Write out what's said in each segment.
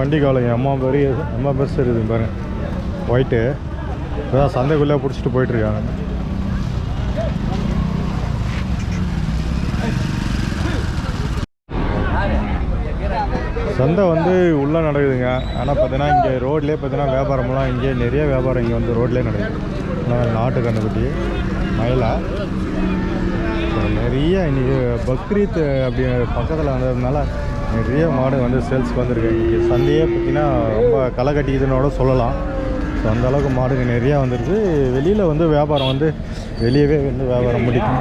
வண்டி காலைங்க. அம்மா பெரிய அம்மா பெருசு இருக்குது பாருங்க. ஒயிட்டு இதான் சந்தைக்குள்ளே பிடிச்சிட்டு போயிட்டுருக்காங்க. சந்தை வந்து உள்ளே நடக்குதுங்க. ஆனால் பார்த்தீங்கன்னா இங்கே ரோட்லேயே பார்த்தீங்கன்னா வியாபாரம்லாம் இங்கே நிறைய வியாபாரம் இங்கே வந்து ரோட்லேயே நடக்குது. நாட்டு கண்ணுக்குட்டி மயிலா. நிறைய இன்றைக்கி பக்ரீத் அப்படி பக்கத்தில் வந்ததுனால நிறைய மாடு வந்து சேல்ஸ்க்கு வந்திருக்கு. சந்தையே பார்த்திங்கன்னா ரொம்ப களை கட்டிக்குதுன்னோட சொல்லலாம். ஸோ அந்த அளவுக்கு மாடுங்க நிறையா வந்துருக்கு. வெளியில் வந்து வியாபாரம் வந்து வெளியவே வந்து வியாபாரம் முடிக்கும்.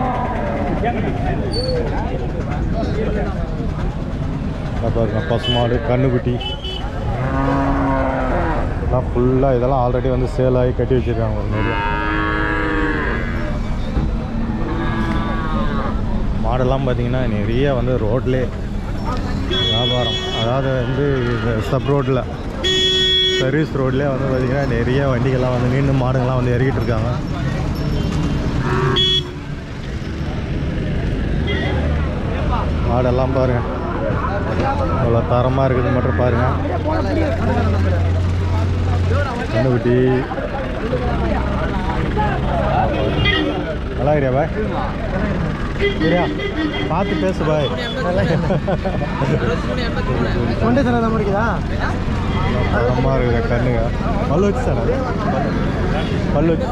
பாருங்க பசுமாடு கண்ணுக்குட்டி இதெல்லாம் ஃபுல்லாக இதெல்லாம் ஆல்ரெடி வந்து சேல் ஆகி கட்டி வச்சுருக்காங்க ஒரு நிறைய மாடெல்லாம் பார்த்தீங்கன்னா நிறைய வந்து ரோட்லேயே வியாபாரம். அதாவது வந்து சப் ரோட்டில் சர்வீஸ் ரோட்லேயே வந்து பார்த்திங்கன்னா நிறைய வண்டிகள்லாம் வந்து நின்று மாடுங்கள்லாம் வந்து இறக்கிட்டு இருக்காங்க. மாடெல்லாம் பாருங்கள் அவ்வளோ தரமாக இருக்குது மட்டும் பாருங்கள் கண்ணுக்குட்டி நல்லா இருக்கிறியா பாய்? சரியா பார்த்து பேசு பாய் ஒன்றே சார் தான் முடிக்குதா? அம்மா இருக்குது கண்ணுங்க. பல்லு வச்சு சார் அது. பல்லு வச்சு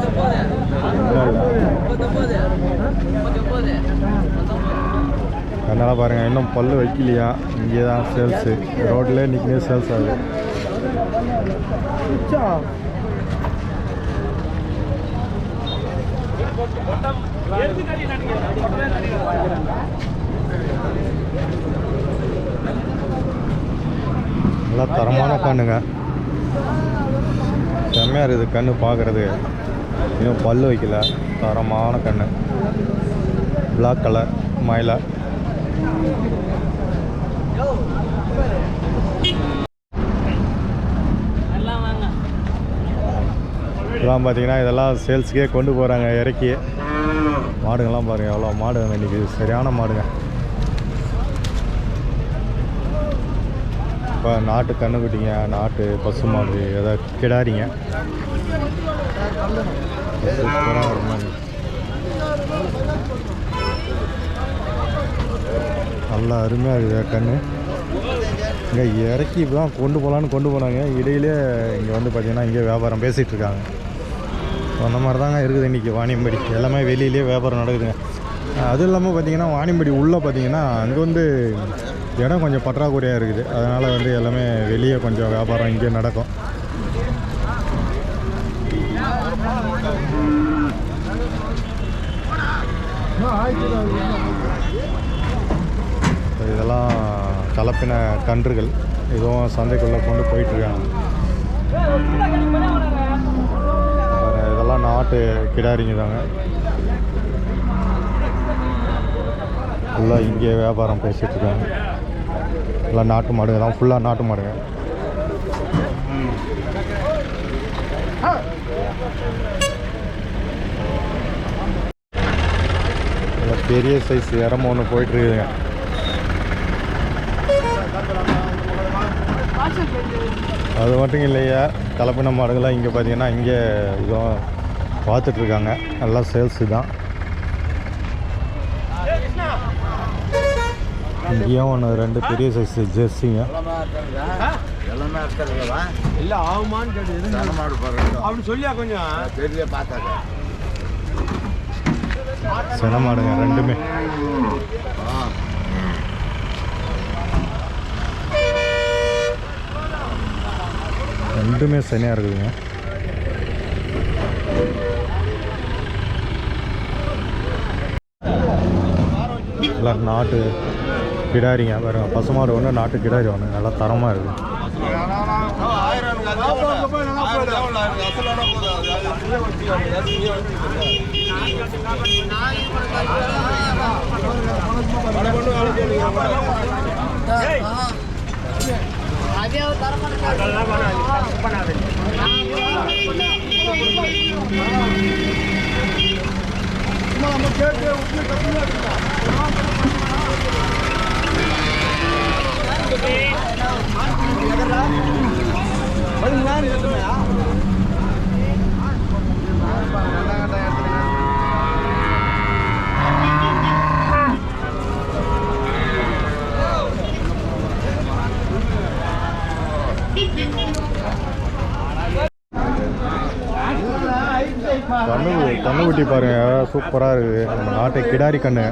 அதனால் பாருங்கள் இன்னும் பல்லு வைக்கலையா? இங்கே தான் சேல்ஸு ரோட்டில் இன்றைக்குமே சேல்ஸ் ஆகுது நல்லா தரமான கண்ணுங்க செம்மையாக இருக்குது கண்ணு பார்க்குறது இன்னும் பல்லு வைக்கல. தரமான கண்ணு. பிளாக் கலர் மயிலை. இதெல்லாம் பார்த்தீங்கன்னா இதெல்லாம் சேல்ஸுக்கே கொண்டு போகிறாங்க இறக்கி. மாடுங்கள்லாம் பாருங்கள் எவ்வளோ மாடுங்க இன்றைக்கி சரியான மாடுங்க. இப்போ நாட்டு கண்ணுக்குட்டிங்க நாட்டு பசு மாடு ஏதாவது கிடாரிங்க. சூப்பராக ஒரு மாதிரி நல்லா அருமையாக இருக்குது கண்ணு. இங்கே இறக்கி இப்போ தான் கொண்டு போகலான்னு கொண்டு போனாங்க. இடையிலே இங்கே வந்து பார்த்திங்கன்னா இங்கே வியாபாரம் பேசிகிட்டு இருக்காங்க. அந்த மாதிரி தாங்க இருக்குது இன்றைக்கி வாணியம்படி. எல்லாமே வெளியிலே வியாபாரம் நடக்குதுங்க. அதுவும் இல்லாமல் பார்த்தீங்கன்னா வாணியம்படி உள்ளே பார்த்தீங்கன்னா அங்கே வந்து இடம் கொஞ்சம் பற்றாக்குறையாக இருக்குது. அதனால் வந்து எல்லாமே வெளியே கொஞ்சம் வியாபாரம் இங்கே நடக்கும். இதெல்லாம் கலப்பின கன்றுகள். இதுவும் சந்தைக்குள்ளே கொண்டு போயிட்டுருக்காங்க நாட்டு கிடாரிங்க தாங்க. ஃபுல்லாக இங்கே வியாபாரம் பேசிகிட்டு இருக்காங்க. ஃபுல்லாக நாட்டு மாடுங்க தான். ஃபுல்லாக நாட்டு மாடுங்க. பெரிய சைஸ் இறம ஒன்று போயிட்டுருக்குதுங்க. அது மட்டும் இல்லையா கலப்பின மாடுகள்லாம் இங்கே பார்த்தீங்கன்னா இங்கே இதுவும் பார்த்துட்ருக்காங்க. நல்லா சேல்ஸு தான். இங்கேயும் ஒன்று ரெண்டு பெரிய சைஸ் ஜெர்சிங்க. இல்ல ஆகுமான்னு கேட்டு சொல்லியா கொஞ்சம்? பெரிய பார்த்தாக்க சென மாடுங்க ரெண்டுமே. ரெண்டுமே செனையாக இருக்குதுங்க. நல்லா நாட்டு கிடாரிங்க வேறு பசுமாடு ஒன்று நாட்டு கிடாரி ஒன்று நல்லா தரமாக இருக்குது நம்ம கேட்டு கண்ணு கண்ணு குட்டி பாருங்க. சூப்பராக இருக்குது நம்ம நாட்டை கிடாரி கண்ணு.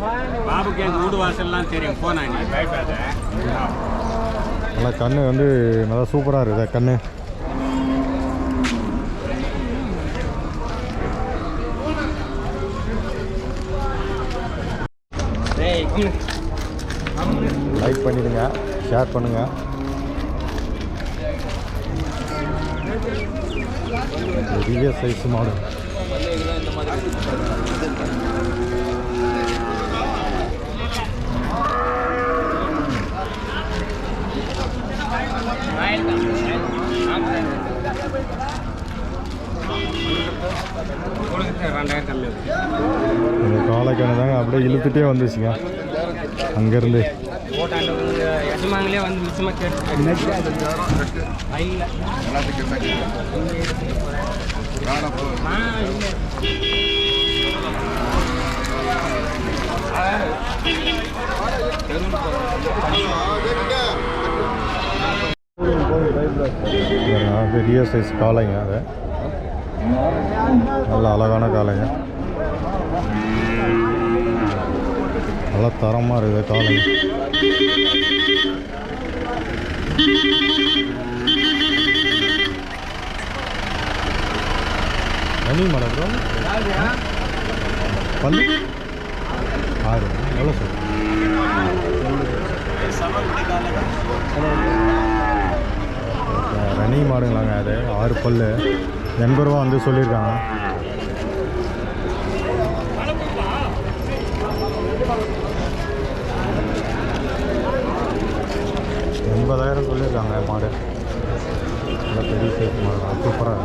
பாபுக்கு எங்கள் வீடு வாசல்லாம் தெரியும். போனா நீ பயப்படாத நல்லா கண்ணு வந்து நல்லா சூப்பராக இருக்குது கண்ணு. லைக் பண்ணிடுங்க ஷேர் பண்ணுங்க. பெரிய சைஸ் மாடு ரெண்டாயிரம் கம்மி இந்த காலைக்கண்ணு தாங்க அப்படியே இழுத்துட்டே வந்துச்சுங்க அங்கேருந்து ஓட்டாண்ட வந்து எஜமாங்களே வந்து மிச்சமாக கேட்டு இல்லை சுற்றியே வந்துச்சுங்க. அங்கேருந்து. பெரிய சைஸ் காலைங்க அது. நல்ல அழகான காலைங்க நல்லா தரமாக இருக்குது காலை. மணி மேடம் ப்ரோ பல்லு? ஆறு. எவ்வளோ சார் ரணி மாடுங்களாங்க அது. ஆறு பல்லு. எண்பது ரூபா வந்து சொல்லியிருக்காங்க. சொல்லியிருக்காங்க மாடு. நல்லா பெரிய சைஸ் மாடு. சூப்பராக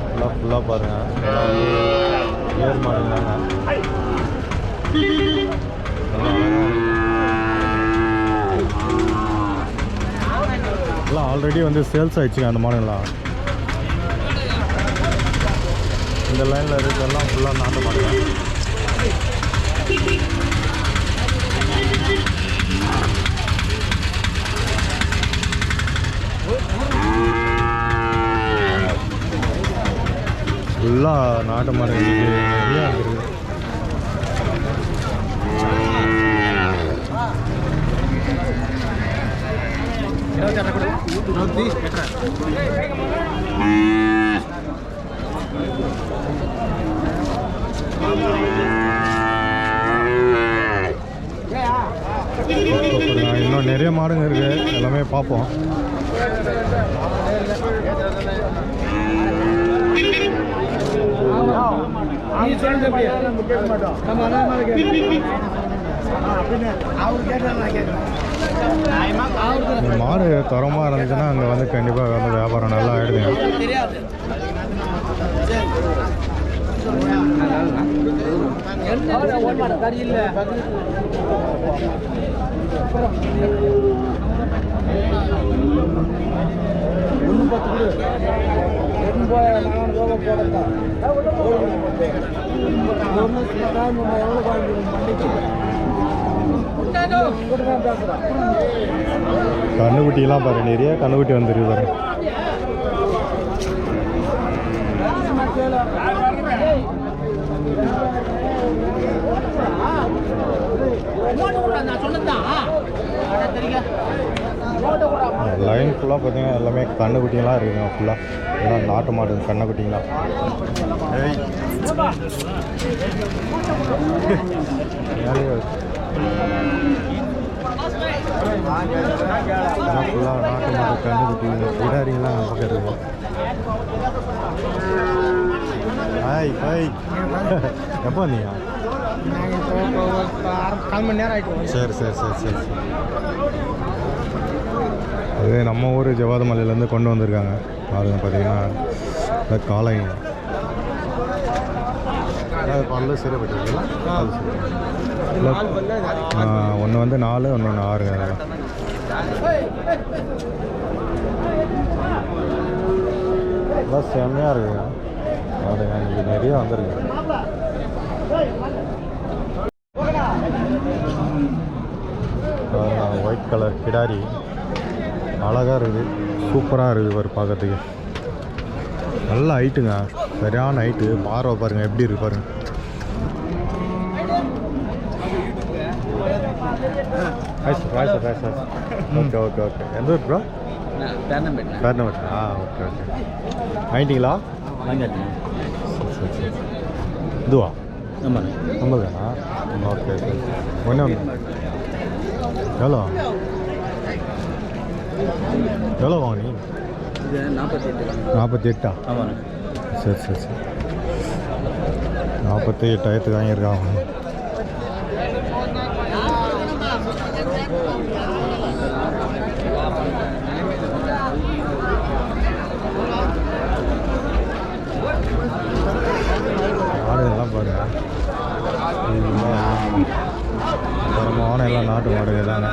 ஃபுல்லாக ஃபுல்லாக பாருங்கள் ஏர் மாடுங்க எல்லாம் ஆல்ரெடி வந்து சேல்ஸ் ஆயிடுச்சுங்க அந்த மாடுங்களாம் இந்த லைனில் இருக்கிறதெல்லாம் ஃபுல்லாக நாட்டு மாடுங்க. ஃபுல்லாக நாட்டு மாடு நிறையா இருக்குது சூப்பருங்க. இன்னும் நிறைய மாடுங்க இருக்குது எல்லாமே பார்ப்போம். மாடு தரமாக இருந்துச்சுன்னா அங்கே வந்து கண்டிப்பாக வந்து வியாபாரம் நல்லா ஆகிடுங்க கேட்கறேன் இந்த மாடு தரமாக வந்து கண்டிப்பாக கண்ணுக்குட்டிலாம் பாரு. நிறைய கண்ணுக்குட்டி வந்துருக்கு பாருங்க லைன் ஃபுல்லாக பார்த்தீங்கன்னா எல்லாமே கண்ணுக்குட்டிங்களாம் இருக்குங்க ஃபுல்லாக எல்லாம் நாட்டு மாடு கண்ணுக்குட்டிங்களாம் ஃபுல்லாக நாட்டு மாடு கண்ணுக்குட்டி கிடாரிங்கெல்லாம் நம்ம பக்கம் இருக்கு. ஹாய் ஹாய் எப்போ வந்தீங்க? கால் மணி நேரம் ஆயிட்டு சரி சரி சரி சரி. சரி அது நம்ம ஊர் ஜவாத மலையிலேருந்து கொண்டு வந்திருக்காங்க. பாருங்க பார்த்தீங்கன்னா இந்த அது பல்லு அது ஒன்று வந்து நாலு ஒன்று ஒன்று ஆறுங்க அதெல்லாம் செம்மையாக இருக்குங்க. அதுங்க இன்றைக்கி நிறைய வந்திருக்கு. ஒயிட் கலர் கிடாரி. அழகாக இருக்குது. சூப்பராக இருக்குது ஒரு பார்க்கறதுக்கு. நல்ல ஹைட்டுங்க சரியான ஹைட்டு பார்வை பாருங்கள் எப்படி இருக்கு பாருங்க. ஓகே ஓகே ஓகே எந்த ஊர் ப்ரோ பேர்னமெண்ட் ஆ ஓகே ஓகே வாங்கிட்டீங்களா சரி இதுவா? ஐம்பது தானா ஓகே சரி ஒன்று ஒன்று எவ்வளோ? எவ்வளோ வாங்கினீங்க? நாற்பத்தி எட்டா சரி சரி சரி. நாற்பத்தி எட்டாயிரத்துக்கு வாங்கியிருக்காங்க மாடுகள்லாம் பாருங்க இதெல்லாம் தரமான எல்லாம் நாட்டு மாடுகள் தாங்க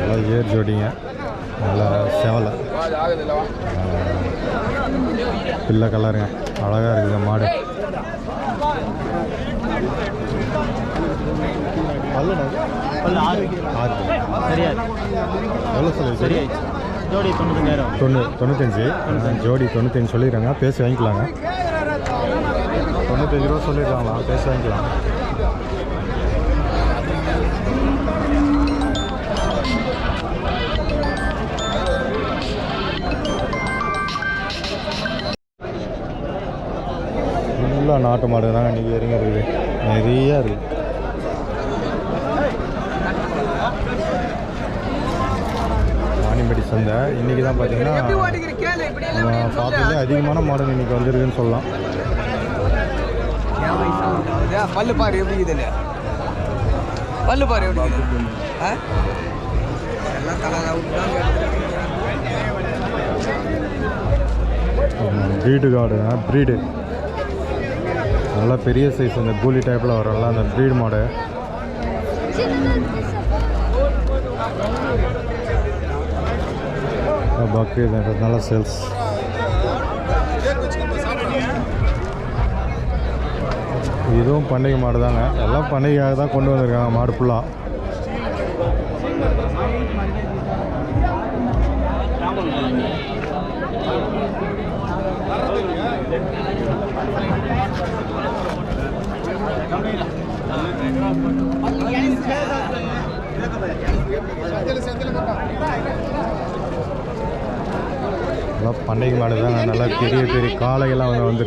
நல்லா ஏர் ஜோடிங்க நல்லா செவலை பிள்ளை கலருங்க. அழகாக இருக்குது மாடு. எவ்வளோ சொல்லி ஜோடி தொண்ணூத்தஞ்சாயிரம். தொண்ணூ தொண்ணூத்தஞ்சு. ஜோடி தொண்ணூத்தஞ்சு சொல்லிடுறாங்க. பேசி வாங்கிக்கலாங்க. தொண்ணூத்தஞ்சு ரூபா சொல்லிடுறாங்களா? பேசி வாங்கிக்கலாம். ஃபுல்லாக நாட்டு மாடு தாங்க இன்றைக்கி இறங்கி இருக்குது நிறைய இருக்குது வாணிம்படி சந்தை இன்றைக்கி தான் பார்த்தீங்கன்னா நம்ம பார்த்ததுலே அதிகமான மாடல் இன்றைக்கி வந்திருக்குன்னு சொல்லலாம். பல்லு பாரு எப்படி இதுல பல்லு பாரு எப்படி காடு ப்ரீடு நல்லா பெரிய சைஸ் அந்த கூலி டைப்பில் வரும்ல அந்த ப்ரீட் மாடு பக்ரீத் நல்ல சேல்ஸ் இதுவும் பண்டிகை மாடு தாங்க எல்லாம் பண்டிகையாக தான் கொண்டு வந்திருக்காங்க மாடு ஃபுல்லாக நல்லா பண்டிகை மாடு நல்லா பெரிய பெரிய காளையெல்லாம் வந்து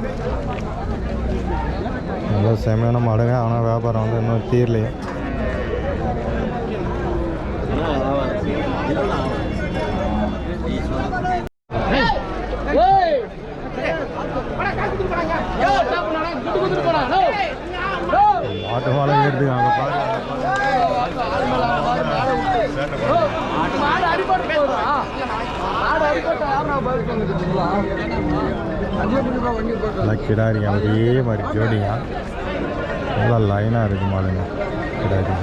Thank you. செமையான மாடுங்க. ஆனால் வியாபாரம் வந்து இன்னும் தீரலையே. மாட்டு மாலை ஏறுதுங்க அங்கே பாருங்க. நல்லா அதே மாதிரி ஜோடிங்க. நல்லா லைனாக இருக்குது மாடுங்க கிடாரி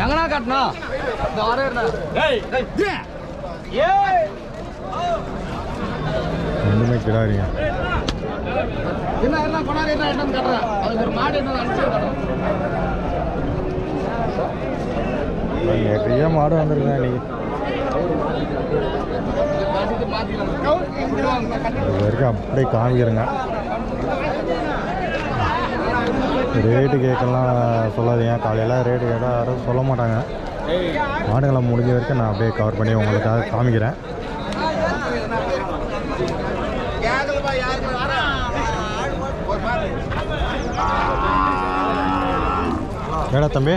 எங்கண்ணா வரேன் ரெண்டுமே கிடாரிங்க. என்ன என்ன கொண்டாடி என்ன என்னன்னு கட்டுறேன் அதுக்கு ஒரு மாடு என்ன நிறைய மாடு வந்திருக்குங்க இன்னைக்கு? வரைக்கும் அப்படியே காமிக்கிறேங்க. ரேட்டு கேட்கலாம் சொல்லாதீங்க. காலையில் ரேட்டு கேட்டால் யாரும் சொல்ல மாட்டாங்க. மாடுகளை முடிஞ்ச வரைக்கும் நான் அப்படியே கவர் பண்ணி உங்களுக்காக காமிக்கிறேன். ஏடா தம்பி.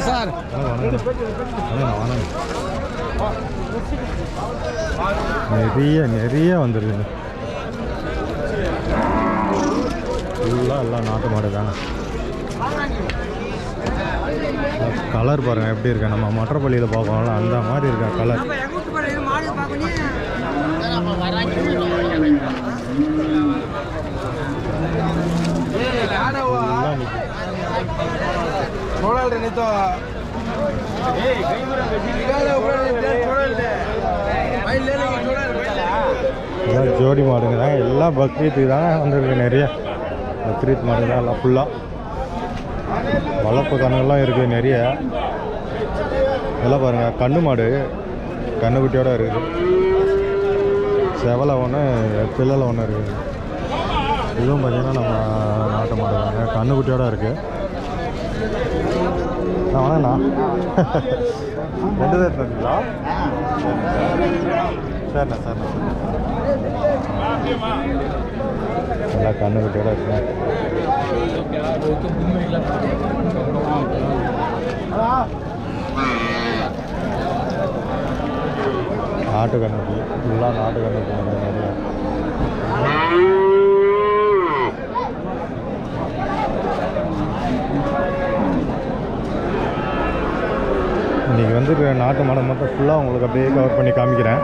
சார் நிறைய நிறைய வந்துருக்குது ஃபுல்லாக எல்லாம் நாட்டு மாடு தானே கலர் பாருங்கள் எப்படி இருக்கேன் நம்ம மற்றப்பள்ளியில் பார்ப்போம்ல அந்த மாதிரி இருக்கா கலர் ஃபுல்லாக நிற்கும் చూడాలి నీతో ஜோடி மாடுங்க. தான் எல்லாம் பக்ரீத்துக்கு தானே வந்திருக்கு நிறைய. பக்ரீத் மாடு தான் எல்லாம் ஃபுல்லாக வளர்ப்பு கண்ணுலாம் இருக்குது நிறைய. இதெல்லாம் பாருங்கள் கண்ணு மாடு. கண்ணுக்குட்டியோடு இருக்குது. செவலை ஒன்று பிள்ளலை ஒன்று இருக்குது. இதுவும் பார்த்திங்கன்னா நம்ம நாட்டு மாடு தாங்க. கண்ணுக்குட்டியோடு இருக்குது நான் வேணாண்ணா ரெண்டு பேர் இருக்கீங்களா சரிண்ணா சரிண்ணா நல்லா கண்ணுக்குட்டியோட இருக்கு நாட்டு கண்ணுக்கு ஃபுல்லாக நாட்டு கண்ணுக்கு நிறையா இன்றைக்கி வந்து நாட்டு மாடை மட்டும் ஃபுல்லாக உங்களுக்கு அப்படியே கவர் பண்ணி காமிக்கிறேன்.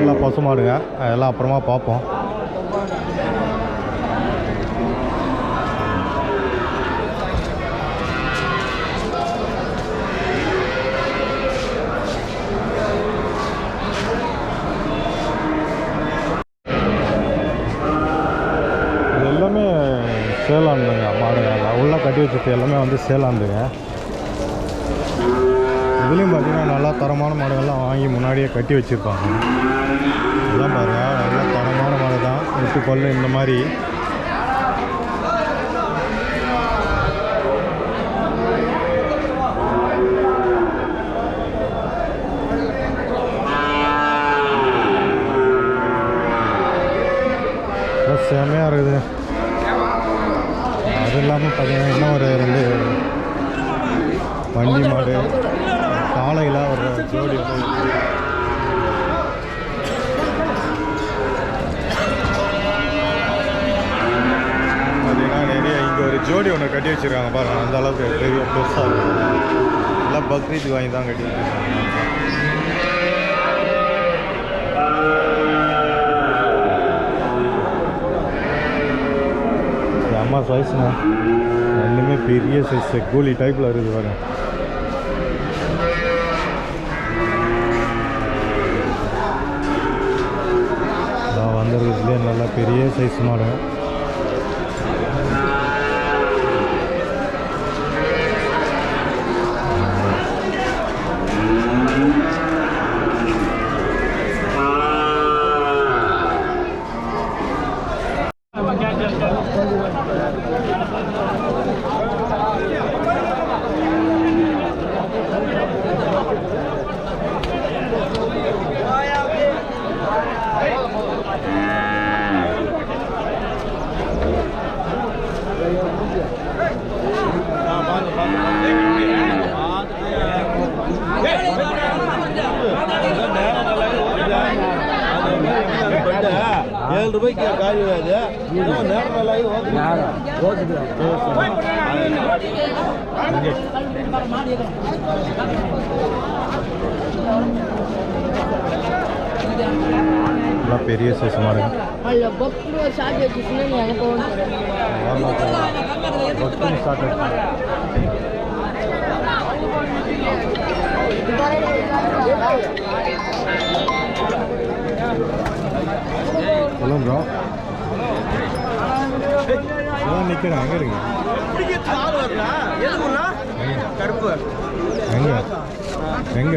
எல்லாம் பசு மாடுங்க. அதெல்லாம் அப்புறமா பார்ப்போம். கட்டி வச்சது எல்லாமே வந்து சேலாண்டுங்க இதுலேயும் பார்த்தீங்கன்னா நல்லா தரமான மாடுகள்லாம் வாங்கி முன்னாடியே கட்டி வச்சுருப்பாங்க. இதெல்லாம் பாருங்கள் நல்லா தரமான மாடு தான் எட்டு பல்லு இந்த மாதிரி. ரொம்ப செமையாக இருக்குது. அது இல்லாமல் பார்த்தீங்கன்னா இன்னும் ஒரு ரெண்டு வண்டி மாடு காலையில் ஒரு ஜோடி வந்து பார்த்தீங்கன்னா நிறைய இங்கே ஒரு ஜோடி ஒன்று கட்டி வச்சுருக்காங்க பாருங்க. அந்த அளவுக்கு பெரிய பெருசாக இருக்கும் எல்லாம் பக்ரீத்துக்கு வாங்கி தான் கட்டி வச்சுருக்காங்க. அம்மா சைஸ்ண்ணா ரெண்டுமே பெரிய சைஸ் கூலி டைப்பில் இருக்குது பாருங்க. இதான் வந்துருக்குதுலேயே நல்லா பெரிய சைஸ் மாடு ஏழு ரூபாய்க்கு காய் அது நேரம் நல்லா இதெல்லாம் பெரிய சைஸமாக இருக்கு. சொல்லுங்க ப்ரோ நிற்கிறேன் எங்கே இருக்கு எங்க? எங்க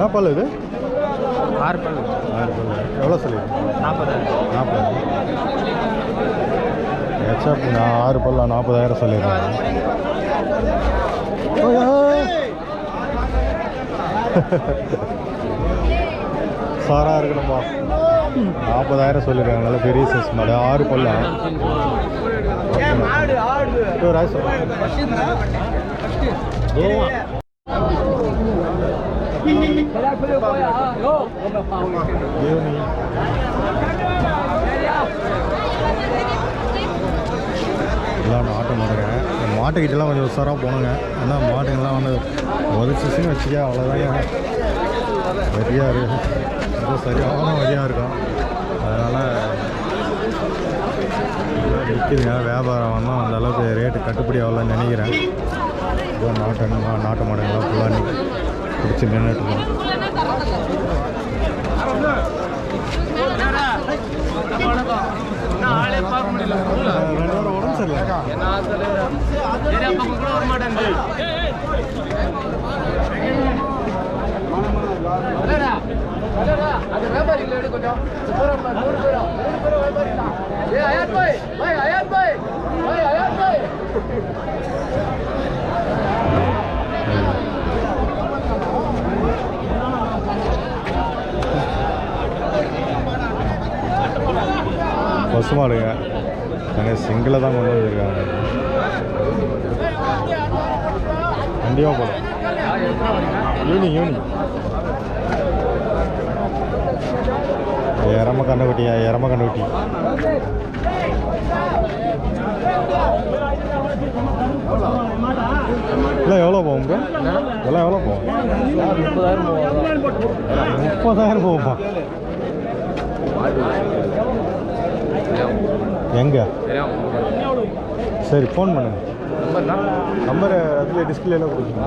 என்ன பல்லு இது? ஆறு பல்லு ஆறு பல்லு எவ்வளோ சொல்லி? நாற்பதாயிரம் நாற்பது. ஹெச்அப் நான் ஆறு பல்லா நாற்பதாயிரம் சொல்லியிருக்கேன் சாரா இருக்கணும்பா. நாற்பதாயிரம் சொல்லியிருக்காங்க நல்ல பெரிய சைஸ் மாடு. ஆறு பல்லா. ஒரு ஈவினிங் எல்லாம் நாட்டு மாடுங்க மாட்டுக்கிட்டலாம் கொஞ்சம் உஷாராக போகணுங்க ஏன்னா மாட்டுங்கெல்லாம் வந்து உதச்சிச்சுன்னு வச்சுக்க அவ்வளோதாங்க வெறியாக இருக்கும் ரொம்ப சரியான வரியாக இருக்கும். அதனால் நிற்குதுங்க வியாபாரம் வந்து அந்த அளவுக்கு ரேட்டு கட்டுப்படி ஆகலன்னு நினைக்கிறேன். நாட்டு மா- நாட்டு மாடுங்கள்லாம் ஃபுல்லாக பிடிச்சி நின்றுட்டு இருக்கோம். ரெண்டு பேரும் உடம்பு சரியில்லை பசு மாடுங்க நாங்கள் சிங்கிளை தான் கொண்டு வந்திருக்காங்க. கண்டிப்பாக போடும் ஈவினிங் ஈவினிங் எரம கண்ணுக்குட்டியா எரம கண்ணுக்குட்டி. இல்லை எவ்வளோ போகும்? இதெல்லாம் எவ்வளோ போகும்? முப்பதாயிரம் போகும்பா எங்கே? சரி ஃபோன் பண்ணுங்க நம்பர் அதில் டிஸ்பிளேல கொடுக்குங்க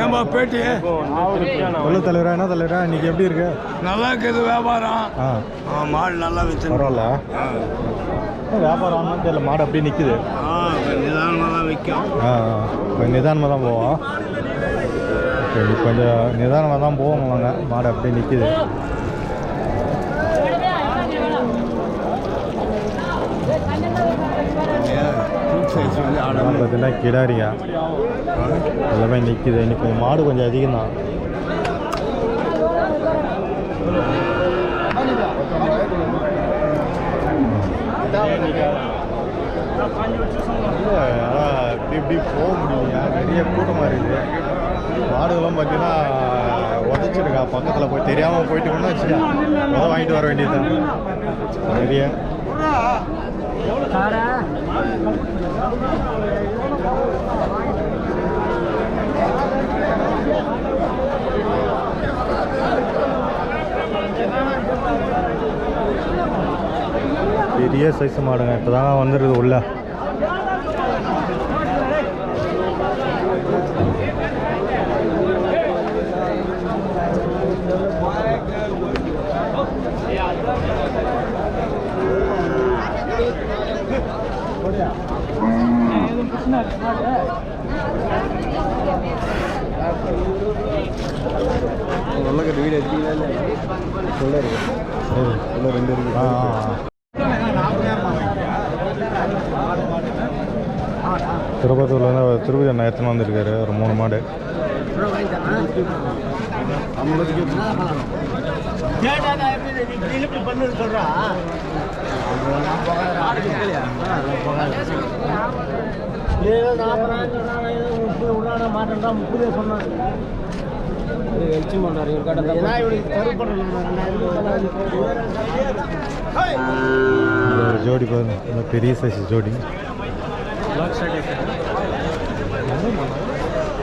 ஏன்பா பேட்டி? எவ்வளோ தலைவரா என்ன தலைவரா? இன்னைக்கு எப்படி இருக்கு? நல்லா இருக்குது வியாபாரம். ஆ. ஆ, மாடு நல்லா வச்சு பரவாயில்ல. வியாபாரம் தெரியல மாடு அப்படியே நிற்குது நிதானமாக தான் விற்கும் ஆ ஆ. கொஞ்சம் நிதானமாக தான் போவோம். சரி கொஞ்சம் நிதானமாக தான் போவாங்க மாடு அப்படியே நிற்கிது பார்த்தீங்கன்னா கிடாரிங்க எல்லாமே நிற்கிது இன்னைக்கு கொஞ்சம் மாடு கொஞ்சம் அதிகம் தான் இப்படி இப்படி போக முடியலையா? நிறைய கூட்டமாக இருக்குது மாடுகளும் பார்த்தீங்கன்னா உதச்சிருக்கா. பக்கத்தில் போய் தெரியாமல் போயிட்டு கூட வச்சுக்கா. ஏதோ வாங்கிட்டு வர வேண்டியது நிறைய பெரிய சைஸ் மாடுங்க. இப்போ தாங்க வந்துடுது உள்ள. உள்ளக்கட்டு வீடு எடுத்தீங்களா உள்ள இருக்கு சரி உள்ள ரெண்டு இருக்கு ஆ ஆ, ஆ திருப்பத்தூர்லேருந்து திருப்பதி அண்ணா எத்தனை வந்திருக்காரு? ஒரு மூணு மாடு. இந்த ஒரு ஜோடி ஜோடி பாருங்க. பெரிய சைஸ் ஜோடி.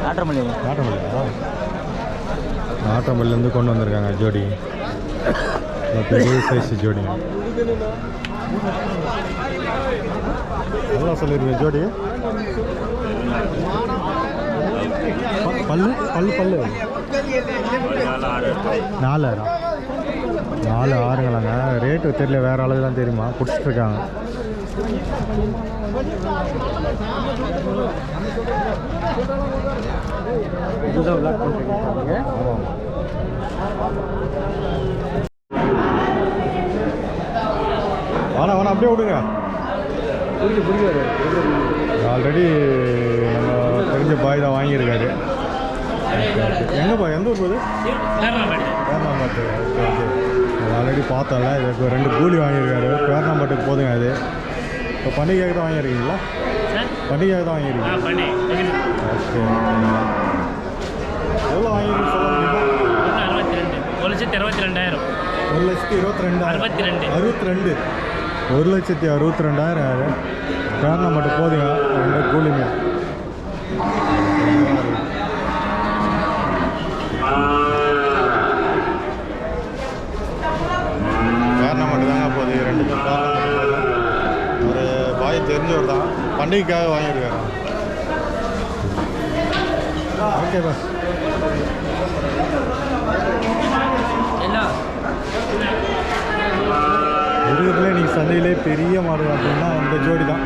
ஆட்டமல்லி நாட்டமல்லியா நாட்டமல்லிலேருந்து கொண்டு வந்திருக்காங்க ஜோடி. பெரிய சைஸ் ஜோடி. நல்லா சொல்லியிருக்கேன் ஜோடி. பல்லு பல்லு பல்லு. நாலாயிரம். நாலு ஆறுங்களாங்க. ரேட்டு தெரியல வேறு ஆளுக்கு தான் தெரியுமா பிடிச்சிட்டு இருக்காங்க. ஆமாம் வேணா வேணா அப்படியே விடுங்க. ஆல்ரெடி நம்ம தெரிஞ்ச பாய் தான் வாங்கியிருக்காரு. எங்கே பாய் எந்த ஊர் போகுது? பேர்னாம்பட்டு. Okay okay. ஆல்ரெடி பார்த்தோம்ல இதுக்கு ரெண்டு கூலி வாங்கியிருக்காரு. பேர்னாம்பட்டுக்கு போதுங்க அது. இப்போ பண்டிகைக்கு தான் வாங்கியிருக்கீங்களா? பண்டிகைக்கு தான் வாங்கியிருக்கீங்க? ஓகே எவ்வளோ சொல்ல முடியுமா? ரெண்டு. ஒரு லட்சத்தி அறுபத்தி ரெண்டாயிரம். ஒரு லட்சத்தி இருபத்தி ரெண்டாயிரம். அறுபத்தி ரெண்டு. அறுபத்தி ரெண்டு. ஒரு லட்சத்தி அறுபத்தி ரெண்டாயிரம் அது காரணம் மட்டும் போதுங்க ரெண்டு கூலிங்க. காரணம் மட்டும் தாங்க போகுது ரெண்டு காரணம். ஒரு பாய் தெரிஞ்சவர் தான். பண்டிகைக்காக வாங்கியிருக்காரு. ஓகே பாஸ் இருக்கிறதுல நீங்கள் சந்தையிலே பெரிய மாடு அப்படின்னா இந்த ஜோடி தான்.